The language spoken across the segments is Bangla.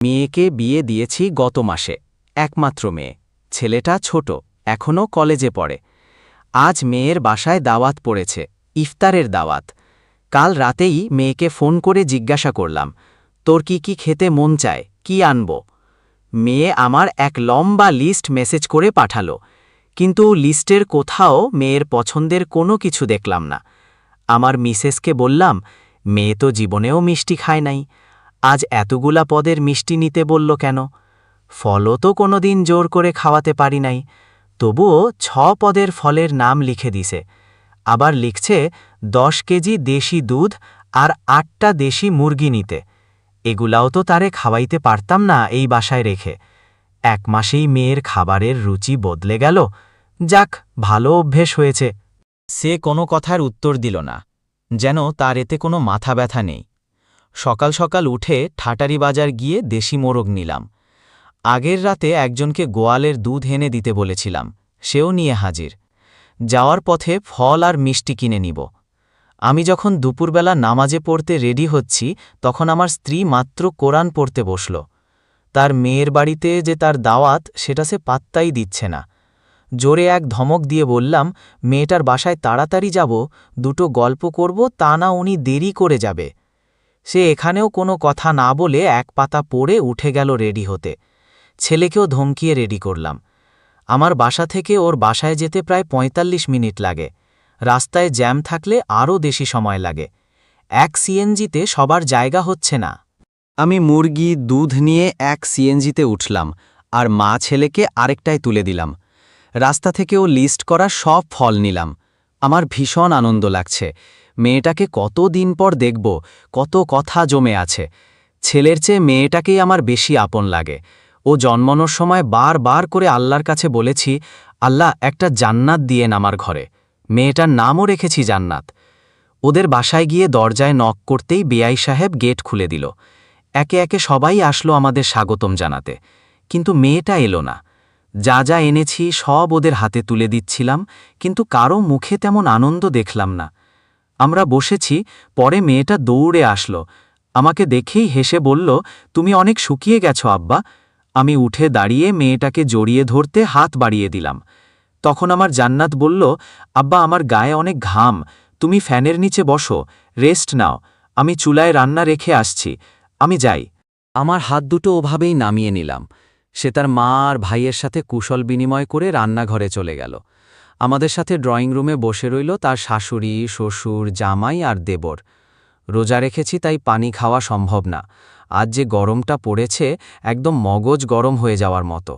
মেয়েকে বিয়ে দিয়েছি গত মাসে, একমাত্র মেয়ে। ছেলেটা ছোট, এখনও কলেজে পড়ে। আজ মেয়ের বাসায় দাওয়াত পড়েছে, ইফতারের দাওয়াত। কাল রাতেই মেয়েকে ফোন করে জিজ্ঞাসা করলাম, তোর কি কি খেতে মন চায়? কি আনব? মেয়ে আমার এক লম্বা লিস্ট মেসেজ করে পাঠালো, কিন্তু লিস্টের কোথাও মেয়ের পছন্দের কোনো কিছু দেখলাম না। আমার মিসেসকে বললাম, মেয়ে তো জীবনেও মিষ্টি খায় নাই। আজ এতগুলা পদের মিষ্টি নিতে বলল কেন? ফলও তো কোনোদিন জোর করে খাওয়াতে পারি নাই। তবুও ছ পদের ফলের নাম লিখে দিছে। আবার লিখছে, দশ কেজি দেশি দুধ আর আটটা দেশি মুরগি নিতে। এগুলাও তো তারে খাওয়াইতে পারতাম না এই বাসায় রেখে। এক মাসেই মেয়ের খাবারের রুচি বদলে গেল। যাক, ভালো অভ্যেস হয়েছে। সে কোনো কথার উত্তর দিল না, যেন তার এতে কোনো মাথা ব্যথা নেই। সকাল সকাল উঠে ঠাটারি বাজার গিয়ে দেশি মোরগ নিলাম। আগের রাতে একজনকে গোয়ালের দুধ এনে দিতে বলেছিলাম, সেও নিয়ে হাজির। যাওয়ার পথে ফল আর মিষ্টি কিনে নিব। আমি যখন দুপুরবেলা নামাজে পড়তে রেডি হচ্ছি, তখন আমার স্ত্রী মাত্র কোরআন পড়তে বসল। তার মেয়ের বাড়িতে যে তার দাওয়াত, সেটা সে পাত্তাই দিচ্ছে না। জোরে এক ধমক দিয়ে বললাম, মেয়েটার বাসায় তাড়াতাড়ি যাব, দুটো গল্প করব, তা না উনি দেরি করে যাবে। সে এখানেও কোনো কথা না বলে এক পাতা পড়ে উঠে গেল রেডি হতে। ছেলেকেও ধমকিয়ে রেডি করলাম। আমার বাসা থেকে ওর বাসায় যেতে প্রায় ৪৫ মিনিট লাগে। রাস্তায় জ্যাম থাকলে আরও বেশি সময় লাগে। এক সিএনজিতে সবার জায়গা হচ্ছে না। আমি মুরগি, দুধ নিয়ে এক সিএনজিতে উঠলাম আর মা ছেলেকে আরেকটায় তুলে দিলাম। রাস্তা থেকেও লিস্ট করা সব ফল নিলাম। আমার ভীষণ আনন্দ লাগছে। মেয়েটাকে কত দিন পর দেখব, কত কথা জমে আছে। ছেলের চেয়ে মেয়েটাকেই আমার বেশি আপন লাগে। ও জন্মানোর সময় বার বার করে আল্লাহর কাছে বলেছি, আল্লাহ, একটা জান্নাত দিয়েন আমার ঘরে। মেয়েটার নামও রেখেছি জান্নাত। ওদের বাসায় গিয়ে দরজায় নক করতেই বেআই সাহেব গেট খুলে দিল। একে একে সবাই আসলো আমাদের স্বাগতম জানাতে। কিন্তু মেয়েটা এলো না। যা যা এনেছি সব ওদের হাতে তুলে দিচ্ছিলাম, কিন্তু কারও মুখে তেমন আনন্দ দেখলাম না। আমরা বসেছি, পরে মেয়েটা দৌড়ে আসলো। আমাকে দেখেই হেসে বলল, তুমি অনেক শুকিয়ে গেছো আব্বা। আমি উঠে দাঁড়িয়ে মেয়েটাকে জড়িয়ে ধরতে হাত বাড়িয়ে দিলাম। তখন আমার জান্নাত বলল, আব্বা, আমার গায়ে অনেক ঘাম। তুমি ফ্যানের নিচে বসো, রেস্ট নাও। আমি চুলায় রান্না রেখে আসছি। আমি যাই। আমার হাত দুটো ওভাবেই নামিয়ে নিলাম। সে তার মা আর ভাইয়ের সাথে কুশল বিনিময় করে রান্নাঘরে চলে গেল। আমাদের সাথে ড্রয়িং রুমে বসে রইল তার শাশুড়ি, শ্বশুর, জামাই আর দেবর। রোজা রেখেছি তাই পানি খাওয়া সম্ভব না। আজ যে গরমটা পড়েছে, একদম মগজ গরম হয়ে যাওয়ার মতো।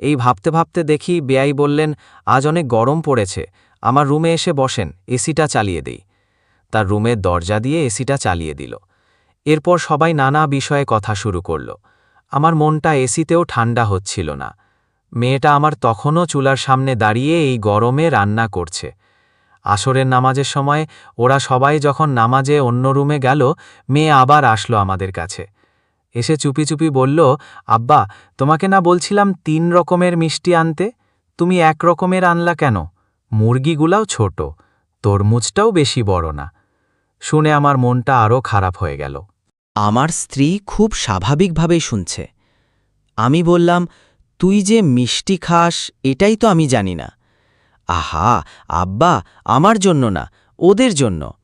এই ভাবতে ভাবতে দেখি বেয়াই বললেন, আজ অনেক গরম পড়েছে, আমার রুমে এসে বসেন, এসিটা চালিয়ে দিই। তার রুমের দরজা দিয়ে এসিটা চালিয়ে দিল। এরপর সবাই নানা বিষয়ে কথা শুরু করল। আমার মনটা এসিতেও ঠান্ডা হচ্ছিল না। মেয়েটা আমার তখনও চুলার সামনে দাঁড়িয়ে এই গরমে রান্না করছে। আসরের নামাজের সময় ওরা সবাই যখন নামাজে অন্য রুমে গেল, মেয়ে আবার আসলো আমাদের কাছে। এসে চুপি চুপি বলল, আব্বা, তোমাকে না বলছিলাম তিন রকমের মিষ্টি আনতে? তুমি এক রকমের আনলা কেন? মুরগিগুলাও ছোট, তরমুজটাও বেশি বড় না। শুনে আমার মনটা আরও খারাপ হয়ে গেল। আমার স্ত্রী খুব স্বাভাবিকভাবেই শুনছে। আমি বললাম তুই যে মিষ্টি খাস, এটাই তো আমি জানি না। আহা, আব্বা, আমার জন্য না, ওদের জন্য।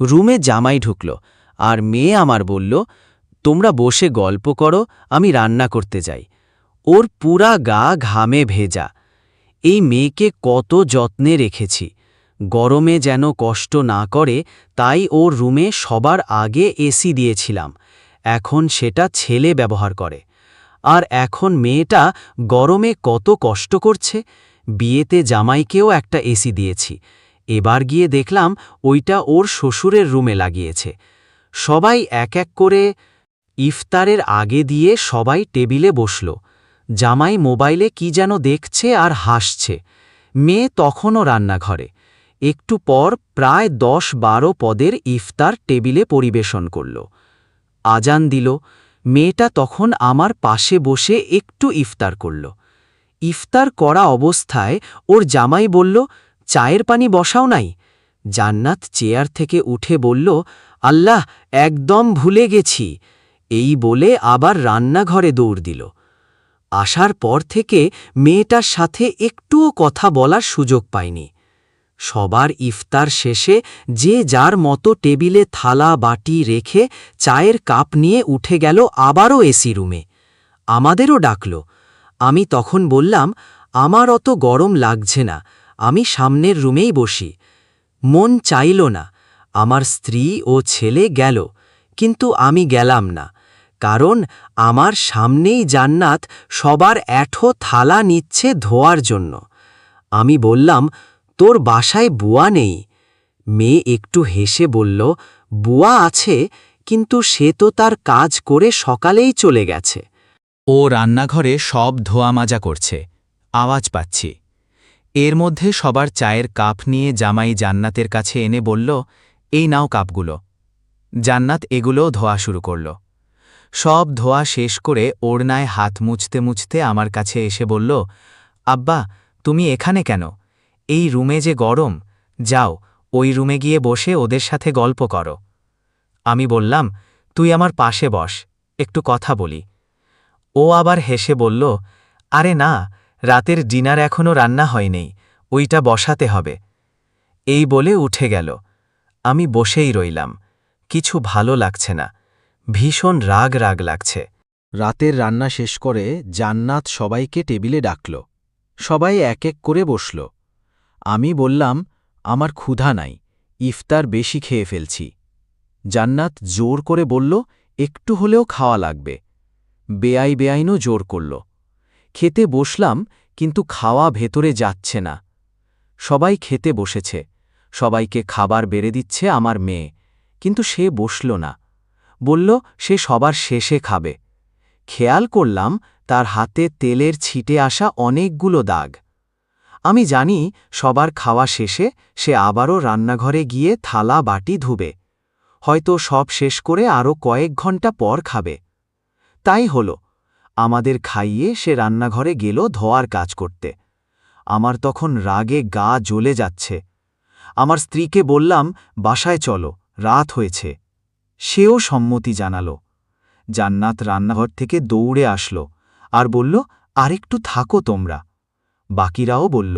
রুমে জামাই ঢুকল, আর মেয়ে আমার বলল, তোমরা বসে গল্প করো, আমি রান্না করতে যাই। ওর পুরা গা ঘামে ভেজা। এই মেয়েকে কত যত্নে রেখেছি। গরমে যেন কষ্ট না করে, তাই ওর রুমে সবার আগে এসি দিয়েছিলাম। এখন সেটা ছেলে ব্যবহার করে। আর এখন মেয়েটা গরমে কত কষ্ট করছে। বিয়েতে জামাইকেও একটা এসি দিয়েছি। এবার গিয়ে দেখলাম ওইটা ওর শ্বশুরের রুমে লাগিয়েছে। সবাই এক এক করে ইফতারের আগে দিয়ে সবাই টেবিলে বসল। জামাই মোবাইলে কি যেন দেখছে আর হাসছে। মেয়ে তখনও রান্নাঘরে। একটু পর প্রায় দশ বারো পদের ইফতার টেবিলে পরিবেশন করল। আজান দিল। মেয়েটা তখন আমার পাশে বসে একটু ইফতার করল। ইফতার করা অবস্থায় ওর জামাই বলল, চায়ের পানি বসাও নাই? জান্নাত চেয়ার থেকে উঠে বলল, আল্লাহ, একদম ভুলে গেছি। এই বলে আবার রান্নাঘরে দৌড় দিল। আসার পর থেকে মেয়েটার সাথে একটুও কথা বলার সুযোগ পায়নি সবার ইফতার শেষে যে যার মতো টেবিলে থালা, বাটি রেখে চায়ের কাপ নিয়ে উঠে গেল আবারও এসি রুমে। আমাদেরও ডাকল। আমি তখন বললাম, আমার অত গরম লাগছে না, আমি সামনের রুমেই বসি। মন চাইল না, আমার স্ত্রী ও ছেলে গেল, কিন্তু আমি গেলাম না, কারণ আমার সামনেই জান্নাত সবার এঠো থালা নিচ্ছে ধোয়ার জন্য। আমি বললাম তোর বাসায় বুয়া নেই। মেয়ে একটু হেসে বলল, বুয়া আছে, কিন্তু সে তো তার কাজ করে সকালেই চলে গেছে। ও রান্নাঘরে সব ধোয়া মাজা করছে। আওয়াজ পাচ্ছি। এর মধ্যে সবার চায়ের কাপ নিয়ে জামাই জান্নাতের কাছে এনে বলল, এই নাও কাপগুলো। জান্নাত এগুলোও ধোয়া শুরু করল। সব ধোয়া শেষ করে ওড়নায় হাত মুছতে মুছতে আমার কাছে এসে বলল, আব্বা, তুমি এখানে কেন? এই রুমে যে গরম, যাও, ওই রুমে গিয়ে বসে ওদের সাথে গল্প করো। আমি বললাম, তুই আমার পাশে বস, একটু কথা বলি। ও আবার হেসে বলল, আরে না, রাতের ডিনার এখনও রান্না হয়নি, ওইটা বসাতে হবে। এই বলে উঠে গেল। আমি বসেই রইলাম। কিছু ভালো লাগছে না। ভীষণ রাগ রাগ লাগছে। রাতের রান্না শেষ করে জান্নাত সবাইকে টেবিলে ডাকল। সবাই এক এক করে বসল। আমি বললাম, আমার ক্ষুধা নাই, ইফতার বেশি খেয়ে ফেলছি। জান্নাত জোর করে বলল, একটু হলেও খাওয়া লাগবে। বেআই বেআইনও জোর করল। খেতে বসলাম, কিন্তু খাওয়া ভেতরে যাচ্ছে না। সবাই খেতে বসেছে। সবাইকে খাবার বেড়ে দিচ্ছে আমার মেয়ে। কিন্তু সে বসল না। বলল, সে সবার শেষে খাবে। খেয়াল করলাম, তার হাতে তেলের ছিটে আসা অনেকগুলো দাগ। আমি জানি সবার খাওয়া শেষে সে আবারও রান্নাঘরে গিয়ে থালা বাটি ধুবে। হয়তো সব শেষ করে আরও কয়েক ঘণ্টা পর খাবে। তাই হল, আমাদের খাইয়ে সে রান্নাঘরে গেল ধোয়ার কাজ করতে। আমার তখন রাগে গা জ্বলে যাচ্ছে। আমার স্ত্রীকে বললাম, বাসায় চলো, রাত হয়েছে। সেও সম্মতি জানাল। জান্নাত রান্নাঘর থেকে দৌড়ে আসলো আর বলল, আরেকটু থাকো তোমরা। বাকিরাও বলল,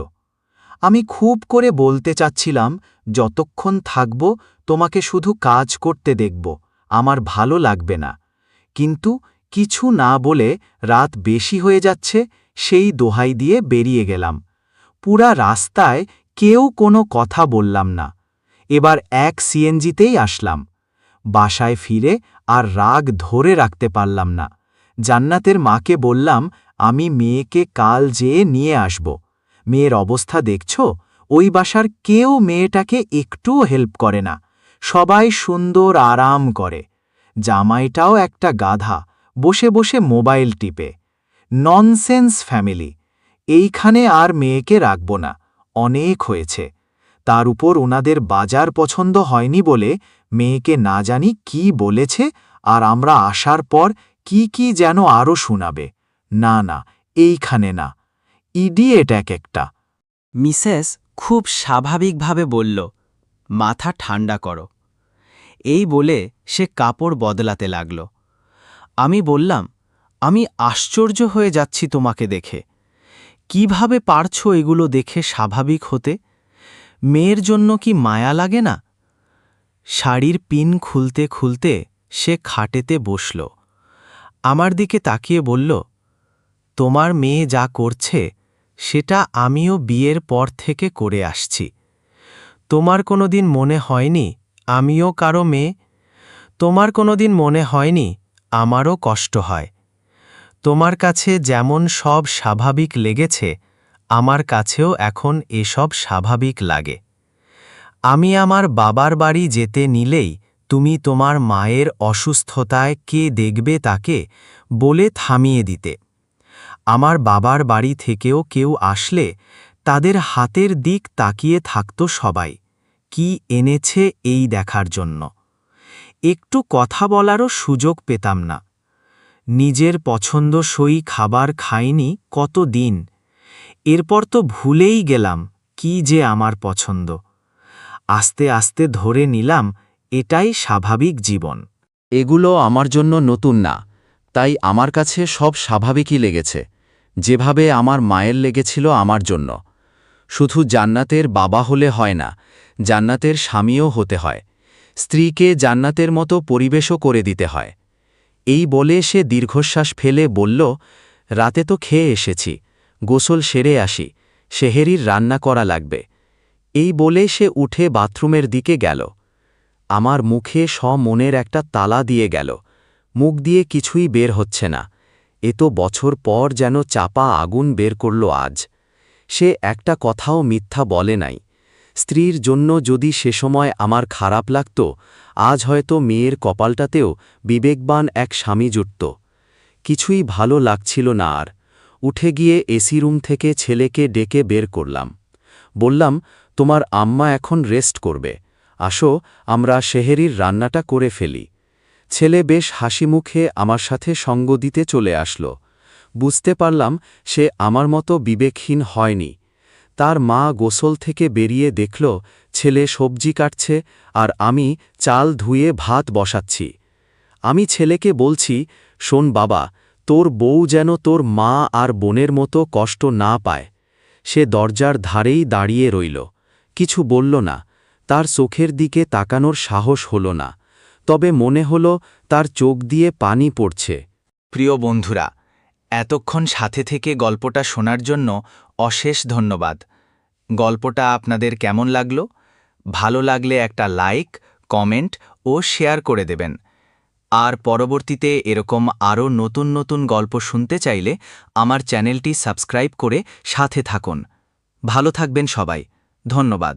আমি খুব করে বলতে চাচ্ছিলাম, যতক্ষণ থাকব, তোমাকে শুধু কাজ করতে দেখব, আমার ভালো লাগবে না। কিন্তু কিছু না বলে রাত বেশি হয়ে যাচ্ছে, সেই দোহাই দিয়ে বেরিয়ে গেলাম। পুরা রাস্তায় কেউ কোনো কথা বললাম না। এবার এক সিএনজিতেই আসলাম। বাসায় ফিরে আর রাগ ধরে রাখতে পারলাম না। জান্নাতের মাকে বললাম আমি মেয়েকে কাল যেয়ে নিয়ে আসব। মেয়ের অবস্থা দেখছ? ওই বাসার কেউ মেয়েটাকে একটুও হেল্প করে না। সবাই সুন্দর আরাম করে। জামাইটাও একটা গাধা। বসে বসে মোবাইল টিপে। Nonsense family. এইখানে আর মেয়েকে রাখব না। অনেক হয়েছে। তার উপর ওনাদের বাজার পছন্দ হয়নি বলে মেয়েকে না জানি কি বলেছে আর আমরা আসার পর কি কি যেন আরও শোনাবে। না না, এইখানে না। ইডিয়েট এক একটা। মিসেস খুব স্বাভাবিকভাবে বলল, মাথা ঠান্ডা করো। এই বলে সে কাপড় বদলাতে লাগল। আমি বললাম, আমি আশ্চর্য হয়ে যাচ্ছি তোমাকে দেখে। কীভাবে পারছ এগুলো দেখে স্বাভাবিক হতে? মেয়ের জন্য কি মায়া লাগে না? শাড়ির পিন খুলতে খুলতে সে খাটেতে বসল। আমার দিকে তাকিয়ে বলল তোমার মেয়ে যা করছে, সেটা আমিও বিয়ের পর থেকে করে আসছি। তোমার কোনো দিন মনে হয়নি আমিও কারও মেয়ে? তোমার কোনো দিন মনে হয়নি আমারও কষ্ট হয়? তোমার কাছে যেমন সব স্বাভাবিক লেগেছে, আমার কাছেও এখন এসব স্বাভাবিক লাগে। আমি আমার বাবার বাড়ি যেতে নিলেই তুমি তোমার মায়ের অসুস্থতায় কে দেখবে তাকে বলে থামিয়ে দিতে। আমার বাবার বাড়ি থেকেও কেউ আসলে তাদের হাতের দিক তাকিয়ে থাকত সবাই। কি এনেছে এই দেখার জন্য? একটু কথা বলারও সুযোগ পেতাম না। নিজের পছন্দসই খাবার খাইনি কত দিন। এরপর তো ভুলেই গেলাম কি যে আমার পছন্দ। আস্তে আস্তে ধরে নিলাম, এটাই স্বাভাবিক জীবন। এগুলো আমার জন্য নতুন না, তাই আমার কাছে সব স্বাভাবিকই লেগেছে। যেভাবে আমার মায়ের লেগেছিল আমার জন্য। শুধু জান্নাতের বাবা হলে হয় না, জান্নাতের স্বামীও হতে হয়। স্ত্রীকে জান্নাতের মতো পরিবেশও করে দিতে হয়। এই বলে সে দীর্ঘশ্বাস ফেলে বলল, রাতে তো খেয়ে এসেছি, গোসল সেরে আসি শেহেরির রান্না করা লাগবে। এই বলে সে উঠে বাথরুমের দিকে গেল। আমার মুখে স মনের একটা তালা দিয়ে গেল। মুখ দিয়ে কিছুই বের হচ্ছে না। এ তো বছর পর যেন চাপা আগুন বের করল আজ। সে একটা কথাও মিথ্যা বলে নাই। স্ত্রীর জন্য যদি সে সময় আমার খারাপ লাগত, আজ হয়তো মেয়ের কপালটাতেও বিবেকবান এক স্বামী জুটত। কিছুই ভালো লাগছিল না আর। উঠে গিয়ে এসি রুম থেকে ছেলেকে ডেকে বের করলাম। বললাম, তোমার আম্মা এখন রেস্ট করবে। আসো, আমরা শেহেরির রান্নাটা করে ফেলি। ছেলে বেশ হাসি মুখে আমার সাথে সঙ্গ দিতে চলে আসল। বুঝতে পারলাম, সে আমার মতো বিবেকহীন হয়নি। তার মা গোসল থেকে বেরিয়ে দেখল, ছেলে সবজি কাটছে, আর আমি চাল ধুয়ে ভাত বসাচ্ছি। আমি ছেলেকে বলছি, শোন বাবা, তোর বউ যেন তোর মা আর বোনের মতো কষ্ট না পায়। সে দরজার ধারেই দাঁড়িয়ে রইল। কিছু বলল না। তার চোখের দিকে তাকানোর সাহস হল না। তবে মনে হল তার চোখ দিয়ে পানি পড়ছে। প্রিয় বন্ধুরা, এতক্ষণ সাথে থেকে গল্পটা শোনার জন্য অশেষ ধন্যবাদ। গল্পটা আপনাদের কেমন লাগল? ভালো লাগলে একটা লাইক, কমেন্ট ও শেয়ার করে দেবেন। আর পরবর্তীতে এরকম আরও নতুন নতুন গল্প শুনতে চাইলে আমার চ্যানেলটি সাবস্ক্রাইব করে সাথে থাকুন। ভালো থাকবেন সবাই। ধন্যবাদ।